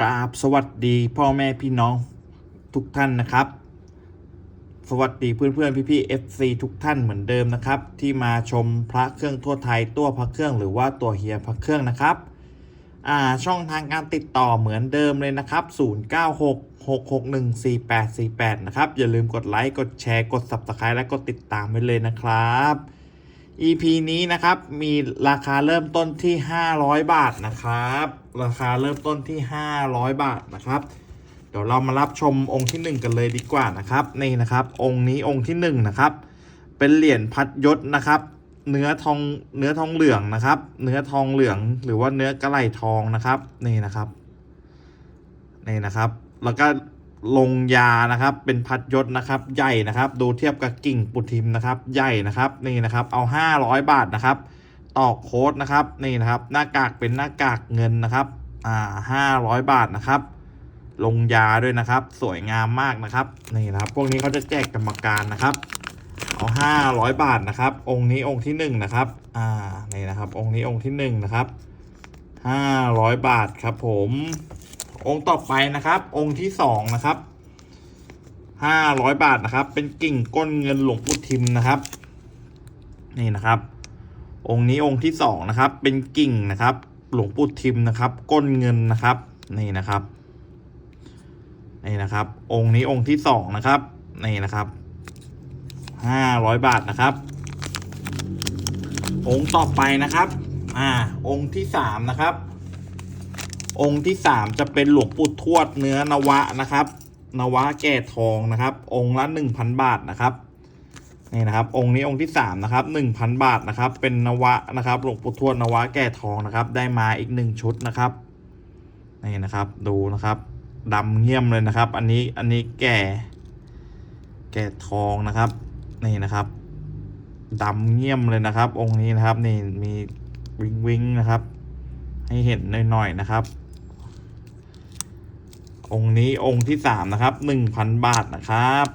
กราบสวัสดีพ่อแม่พี่น้องทุกท่านนะครับ สวัสดีเพื่อนเพื่อนพี่พี่ๆ FC ทุกท่านเหมือนเดิมนะครับ ที่มาชมพระเครื่องทั่วไทยตัวพระเครื่องหรือว่าตัวเฮียพระเครื่องนะครับอ่าช่องทางการติดต่อเหมือนเดิมเลยนะครับ 0966614848 นะครับ อย่าลืมกดไลค์กดแชร์กด Subscribe และกดติดตามไว้เลยนะครับ EP นี้นะครับมีราคาเริ่มต้นที่ 500 บาทนะครับ ราคาเริ่มต้นที่ 500 บาทนะครับ เดี๋ยวเรามารับชมองค์ที่ 1 กันเลยดีกว่านะครับนี่นะครับองค์นี้องค์ที่1นะครับเป็นเหรียญพัดยศนะครับ เนื้อทองเนื้อทองเหลืองนะครับ เนื้อทองเหลืองหรือว่าเนื้อกระไหลทองนะครับนี่นะครับนี่นะครับ แล้วก็ ลงยานะครับ เป็นพัดยศนะครับ ใหญ่นะครับ ดูเทียบกับกิ่งปุทิมนะครับ ใหญ่นะครับ นี่นะครับ เอา 500 บาทนะครับ ต่อโค้ดนะครับ นี่นะครับ หน้ากากเป็นหน้ากากเงินนะครับ อ่า500 บาทนะครับ ลงยาด้วยนะครับ สวยงามมากนะครับ นี่นะครับ พวกนี้เขาจะแจกกรรมการนะครับ เอาห้าร้อยบาทนะครับ องค์นี้องค์ที่หนึ่งนะครับ อ่า นี่นะครับ องค์นี้องค์ที่หนึ่งนะครับห้าร้อยบาทครับผม องค์ต่อไปนะครับ องค์ที่สองนะครับห้าร้อยบาทนะครับ เป็นกิ่งก้นเงินหลวงปู่ทิมนะครับ นี่นะครับ องค์นี้องค์ที่สองนะครับ เป็นกิ่งนะครับ หลวงปู่ทิมนะครับ ก้นเงินนะครับ นี่นะครับ นี่นะครับ องค์นี้องค์ที่สองนะครับ นี่นะครับห้าร้อยบาทนะครับ องค์ต่อไปนะครับ อ่า องค์ที่สามนะครับ องค์ที่สามจะเป็นหลวงปู่ทวดเนื้อนวะนะครับ นวะแก่ทองนะครับ องค์ละหนึ่งพันบาทนะครับนี่นะครับ องค์นี้องค์ที่สามนะครับหนึ่งพันบาทนะครับ เป็นนวะนะครับ หลวงปู่ทวดนวะแก่ทองนะครับ ได้มาอีกหนึ่งชุดนะครับนี่นะครับดูนะครับดำเงี่ยมเลยนะครับ อันนี้อันนี้แก่ แก่ทองนะครับนี่นะครับดำเงี่ยมเลยนะครับ องค์นี้นะครับนี่มีวิงวิงนะครับ ให้เห็นหน่อยๆนะครับ องค์นี้องค์ที่สามนะครับหนึ่งพันบาทนะครับ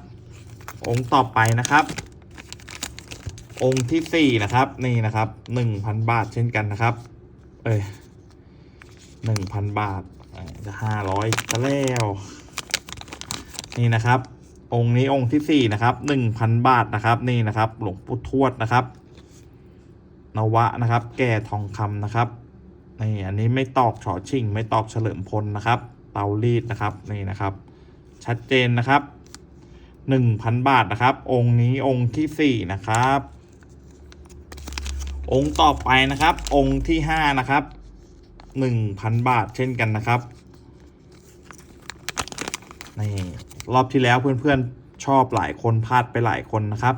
องค์ต่อไปนะครับ องค์ที่สี่นะครับนี่นะครับหนึ่งพันบาทเช่นกันนะครับ เอ้ยหนึ่งพันบาทจะห้าร้อยจะแล้วนี่นะครับ องค์นี้องค์ที่สี่นะครับหนึ่งพันบาทนะครับ นี่นะครับ หลวงปู่ทวดนะครับ นวะนะครับ แก่ทองคำนะครับนี่อันนี้ไม่ตอกฉอชิง ไม่ตอกเฉลิมพลนะครับ เตารีดนะครับนี่นะครับ ชัดเจนนะครับหนึ่งพันบาทนะครับ องค์นี้องค์ที่สี่นะครับ องค์ต่อไปนะครับ องค์ที่ห้านะครับหนึ่งพันบาทเช่นกันนะครับนี่รอบที่แล้วเพื่อนๆชอบหลายคนพลาดไปหลายคนนะครับ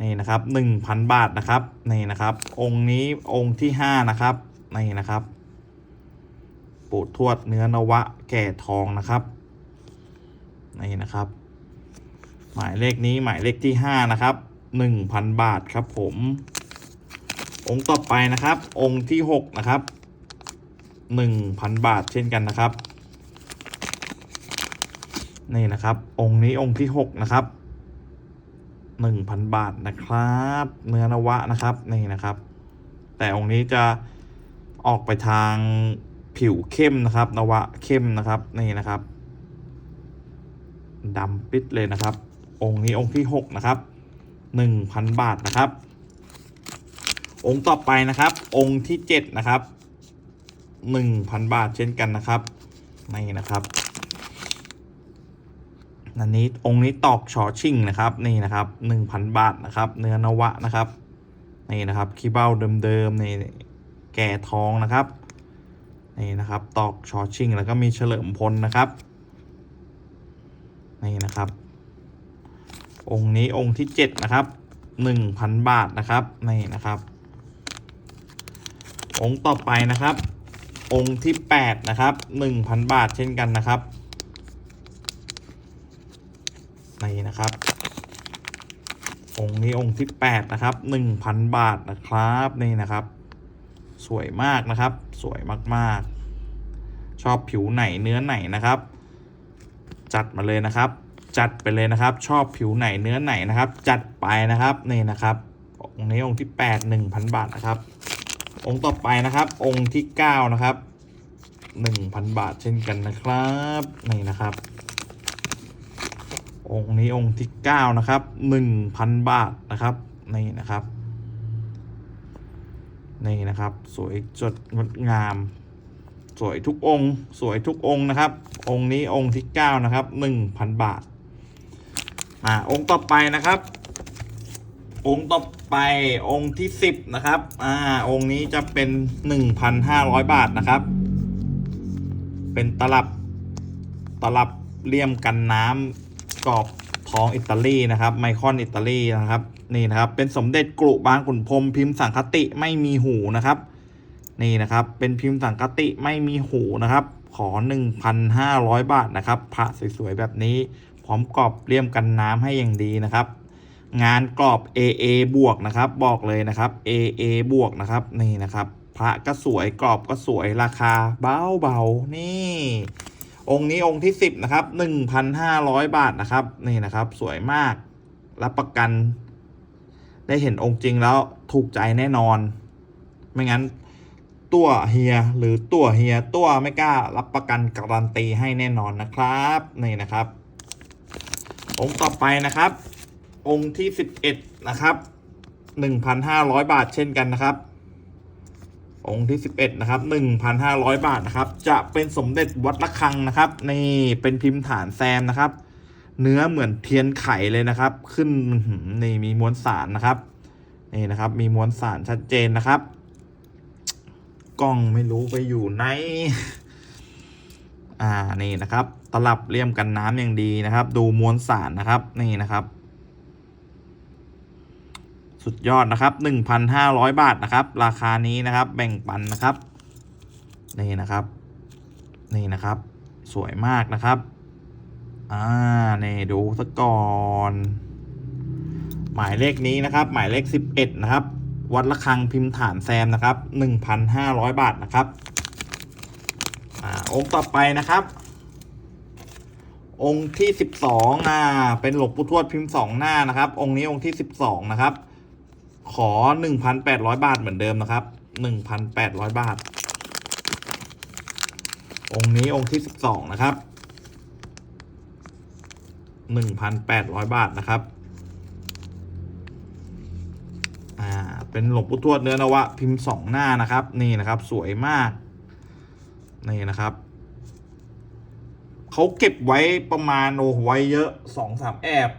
นี่นะครับหนึ่งพันบาทนะครับนี่นะครับ องค์นี้องค์ที่ห้านะครับนี่นะครับ ปู่ทวดเนื้อนวะแก่ทองนะครับ นี่นะครับ หมายเลขนี้หมายเลขที่ห้านะครับหนึ่งพันบาทครับผม องค์ต่อไปนะครับ องค์ที่หกนะครับหนึ่งพันบาทเช่นกันนะครับ นี่นะครับ องค์นี้องค์ที่หกนะครับหนึ่งพันบาทนะครับ เนื้อนวะนะครับนี่นะครับ แต่องค์นี้จะออกไปทาง ผิวเข้มนะครับ นวะเข้มนะครับนี่นะครับดำปิดเลยนะครับ องค์นี้องค์ที่หกนะครับหนึ่งพันบาทนะครับ องค์ต่อไปนะครับ องค์ที่เจ็ดนะครับหนึ่งพันบาทเช่นกันนะครับนี่นะครับอันนี้องค์นี้ตอกชอชิ่งนะครับนี่นะครับหนึ่งพันบาทนะครับ เนื้อนวะนะครับนี่นะครับขี้เบ้าเดิมๆนี่แก่ทองนะครับ นี่นะครับ ตอกชอชิงแล้วก็มีเฉลิมพลนะครับนี่นะครับ องค์นี้องค์ที่เจ็ดนะครับหนึ่งพันบาทนะครับนี่นะครับ องค์ต่อไปนะครับ องค์ที่แปดนะครับหนึ่งพันบาทเช่นกันนะครับนี่นะครับ องค์นี้องค์ที่แปดนะครับหนึ่งพันบาทนะครับนี่นะครับ สวยมากนะครับ สวยมากๆ ชอบผิวไหนเนื้อไหนนะครับ จัดมาเลยนะครับ จัดไปเลยนะครับ ชอบผิวไหนเนื้อไหนนะครับ จัดไปนะครับนี่นะครับองค์นี้องค์ที่แปดหนึ่งพันบาทนะครับ องค์ต่อไปนะครับ องค์ที่เก้านะครับหนึ่งพันบาทเช่นกันนะครับนี่นะครับ องค์นี้องค์ที่เก้านะครับหนึ่งพันบาทนะครับนี่นะครับ นี่นะครับ สวยจดงดงาม สวยทุกองค์ สวยทุกองค์นะครับ องค์นี้องค์ที่เก้านะครับหนึ่งพันบาท อ่าองค์ต่อไปนะครับ องค์ต่อไปองค์ที่สิบนะครับ อ่าองค์นี้จะเป็นหนึ่งพันห้าร้อยบาทนะครับ เป็นตลับตลับเลี่ยมกันน้ำกรอบทองอิตาลีนะครับ ไมคอนอิตาลีนะครับ นี่นะครับ เป็นสมเด็จกรุบางขุนพรมพิมพ์สังคติไม่มีหูนะครับ นี่นะครับ เป็นพิมพ์สังคติไม่มีหูนะครับ ขอ 1,500 บาทนะครับพระสวยๆแบบนี้ พร้อมกรอบเลี่ยมกันน้ำให้อย่างดีนะครับ งานกรอบ AA บวกนะครับ บอกเลยนะครับ AA บวกนะครับนี่นะครับพระก็สวยกรอบก็สวยราคาเบาๆนี่ องค์นี้องค์ที่ 10 นะครับ 1,500 บาทนะครับ นี่นะครับ สวยมาก รับประกัน ได้เห็นองค์จริงแล้วถูกใจแน่นอน ไม่งั้นตัวเฮียหรือตัวเฮียตัวไม่กล้ารับประกันการันตีให้แน่นอนนะครับนี่นะครับ องค์ต่อไปนะครับ องค์ที่สิบเอ็ดนะครับหนึ่งพันห้าร้อยบาทเช่นกันนะครับ องค์ที่สิบเอ็ดนะครับหนึ่งพันห้าร้อยบาทนะครับ จะเป็นสมเด็จวัดระฆังนะครับนี่เป็นพิมพ์ฐานแซมนะครับ เนื้อเหมือนเทียนไขเลยนะครับ ขึ้นนี่มีมวลสารนะครับนี่นะครับ มีมวลสารชัดเจนนะครับ กล้องไม่รู้ไปอยู่ไหนอ่านี่นะครับ ตลับเลี่ยมกันน้ำอย่างดีนะครับ ดูมวลสารนะครับนี่นะครับ สุดยอดนะครับหนึ่งพันห้าร้อยบาทนะครับ ราคานี้นะครับ แบ่งปันนะครับนี่นะครับ นี่นะครับ สวยมากนะครับ อ่านี่ดูซะก่อน หมายเลขนี้นะครับ หมายเลขสิบเอ็ดนะครับ วัดระฆังพิมพ์ฐานแซมนะครับหนึ่งพันห้าร้อยบาทนะครับอ่าองค์ต่อไปนะครับ องค์ที่สิบสองอ่าเป็นหลวงปู่ทวดพิมพ์สองหน้านะครับ องค์นี้องค์ที่สิบสองนะครับ ขอหนึ่งพันแปดร้อยบาทเหมือนเดิมนะครับหนึ่งพันแปดร้อยบาท องค์นี้องค์ที่สิบสองนะครับ หนึ่งพันแปดร้อยบาทนะครับ อ่า เป็นหลวงปู่ทวดเนื้อนวะ พิมพ์สองหน้านะครับ นี่นะครับสวยมาก นี่นะครับ เขาเก็บไว้ประมาณโอ้ไว้เยอะสองสามแอบ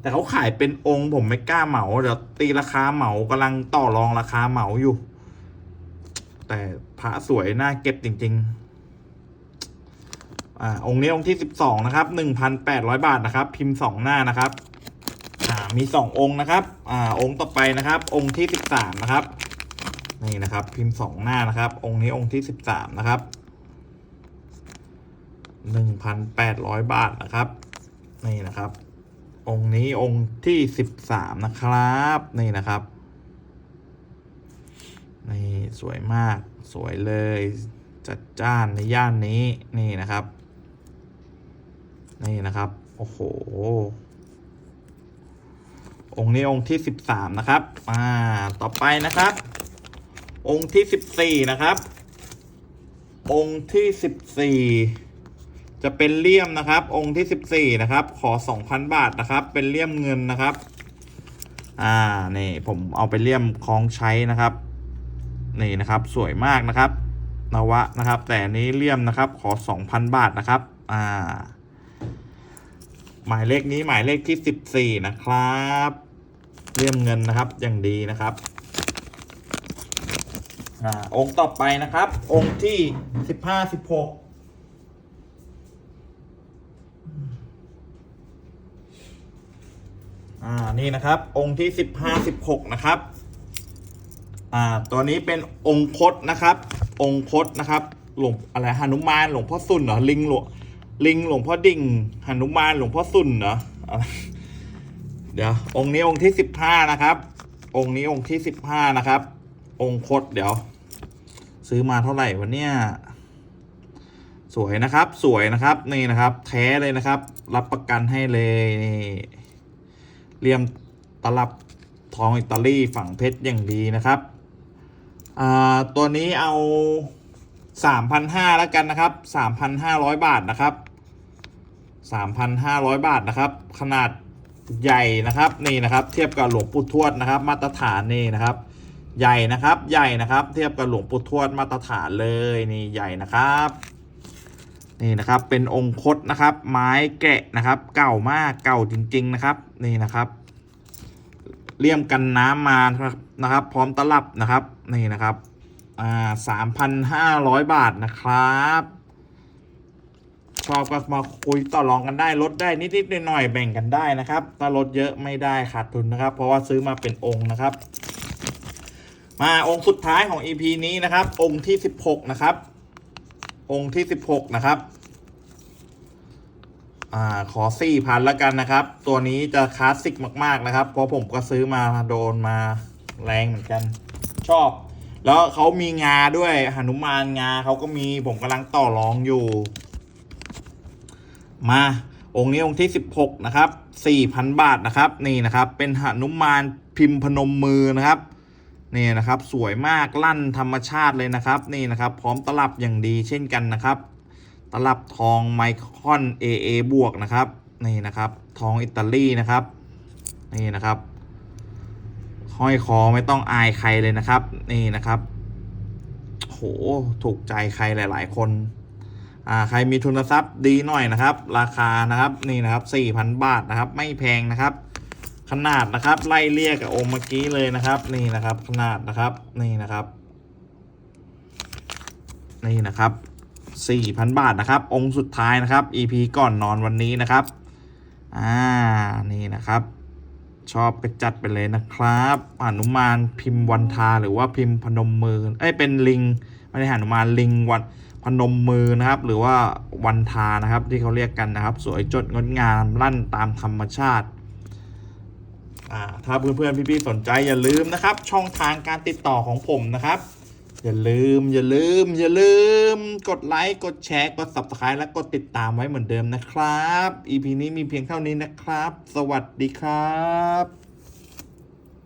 แต่เขาขายเป็นองค์ผมไม่กล้าเหมาเดี๋ยวตีราคาเหมากำลังต่อรองราคาเหมาอยู่ แต่พระสวยน่าเก็บจริง ๆ อ่าองค์นี้องค์ที่สิบสองนะครับหนึ่งพันแปดร้อยบาทนะครับ พิมพ์สองหน้านะครับอ่ามีสององค์นะครับอ่าองค์ต่อไปนะครับ องค์ที่สิบสามนะครับนี่นะครับ พิมพ์สองหน้านะครับ องค์นี้องค์ที่สิบสามนะครับหนึ่งพันแปดร้อยบาทนะครับนี่นะครับ องค์นี้องค์ที่สิบสามนะครับนี่นะครับนี่สวยมากสวยเลย จัดจ้านในย่านนี้นี่นะครับ นี่นะครับ โอ้โห องค์นี้องค์ที่สิบสามนะครับ อ่า ต่อไปนะครับ องค์ที่สิบสี่นะครับ องค์ที่สิบสี่จะเป็นเลี่ยมนะครับ องค์ที่สิบสี่นะครับ ขอสองพันบาทนะครับ เป็นเลี่ยมเงินนะครับ อ่า นี่ผมเอาไปเลี่ยมคล้องใช้นะครับ นี่นะครับ สวยมากนะครับนวะนะครับ แต่นนี้เลี่ยมนะครับ ขอสองพันบาทนะครับ อ่า หมายเลขนี้หมายเลขที่สิบสี่นะครับ เลี่ยมเงินนะครับอย่างดีนะครับอ่าองค์ต่อไปนะครับ องค์ที่สิบห้าสิบหกอ่านี่นะครับ องค์ที่สิบห้าสิบหกนะครับอ่าตัวนี้เป็นองค์คดนะครับ องค์คดนะครับ หลวงอะไรหนุมานหลวงพ่อสุนเหรอลิงหลวง ลิงหลวงพ่อดิ่งหนุมานหลวงพ่อสุนเหรออะเดี๋ยว องค์นี้องค์ที่สิบห้านะครับ องค์นี้องค์ที่สิบห้านะครับ องค์คดเดี๋ยว ซื้อมาเท่าไหร่วะเนี่ยสวยนะครับ สวยนะครับนี่นะครับ แท้เลยนะครับ รับประกันให้เลยนี่เลี่ยมตลับทองอิตาลีฝั่งเพชรอย่างดีนะครับอ่าตัวนี้เอาสามพันห้าแล้วกันนะครับสามพันห้าร้อยบาทนะครับ สามพันห้าร้อยบาทนะครับ ขนาดใหญ่นะครับนี่นะครับ เทียบกับหลวงปู่ทวดนะครับ มาตรฐานนี่นะครับ ใหญ่นะครับใหญ่นะครับ เทียบกับหลวงปู่ทวดมาตรฐานเลยนี่ใหญ่นะครับนี่นะครับเป็นองค์คตนะครับ ไม้แกะนะครับ เก่ามากเก่าจริง ๆนะครับนี่นะครับเลี่ยมกันน้ำมานะครับ พร้อมตลับนะครับนี่นะครับอ่าสามพันห้าร้อยบาทนะครับ ชอบก็มาคุยต่อรองกันได้ลดได้นิดๆหน่อยๆแบ่งกันได้นะครับ ถ้าลดเยอะไม่ได้ขาดทุนนะครับ เพราะว่าซื้อมาเป็นองค์นะครับ มาองค์สุดท้ายของ EP นี้นะครับ องค์ที่สิบหกนะครับ องค์ที่สิบหกนะครับอ่าขอสี่พันแล้วกันนะครับ ตัวนี้จะคลาสสิกมาก ๆนะครับ เพราะผมก็ซื้อมาโดนมาแรงเหมือนกัน ชอบ แล้วเขามีงาด้วยหนุมานงาเขาก็มีผมกำลังต่อรองอยู่ มาองค์นี้องค์ที่สิบหกนะครับสี่พันบาทนะครับนี่นะครับ เป็นหนุมานพิมพ์พนมมือนะครับนี่นะครับ สวยมากลั่นธรรมชาติเลยนะครับ นี่นะครับ พร้อมตลับอย่างดีเช่นกันนะครับ ตลับทองไมคอน AA บวกนะครับนี่นะครับ ทองอิตาลีนะครับนี่นะครับห้อยคอไม่ต้องอายใครเลยนะครับ นี่นะครับโหถูกใจใครหลาย ๆ คน อ่าใครมีทุนทรัพย์ดีหน่อยนะครับ ราคานะครับนี่นะครับ4,000 บาทนะครับ ไม่แพงนะครับ ขนาดนะครับไล่เรียกกับองค์เมื่อกี้เลยนะครับ นี่นะครับ ขนาดนะครับนี่นะครับ นี่นะครับ4,000 บาทนะครับ องค์สุดท้ายนะครับ EP ก่อนนอนวันนี้นะครับอ่านี่นะครับ ชอบก็จัดไปเลยนะครับหนุมานพิมพ์วันทาหรือว่าพิมพ์พนมมือเอ้ยเป็นลิงไม่ได้หนุมานลิงวัน พนมมือนะครับ หรือว่าวันทานะครับ ที่เขาเรียกกันนะครับ สวยจดงดงามลั่นตามธรรมชาติถ้าเพื่อนๆพี่ๆสนใจอย่าลืมนะครับ ช่องทางการติดต่อของผมนะครับ อย่าลืมอย่าลืม อย่าลืม กดไลค์กดแชร์กด subscribe และกดติดตามไว้เหมือนเดิมนะครับ EP นี้มีเพียงเท่านี้นะครับ สวัสดีครับ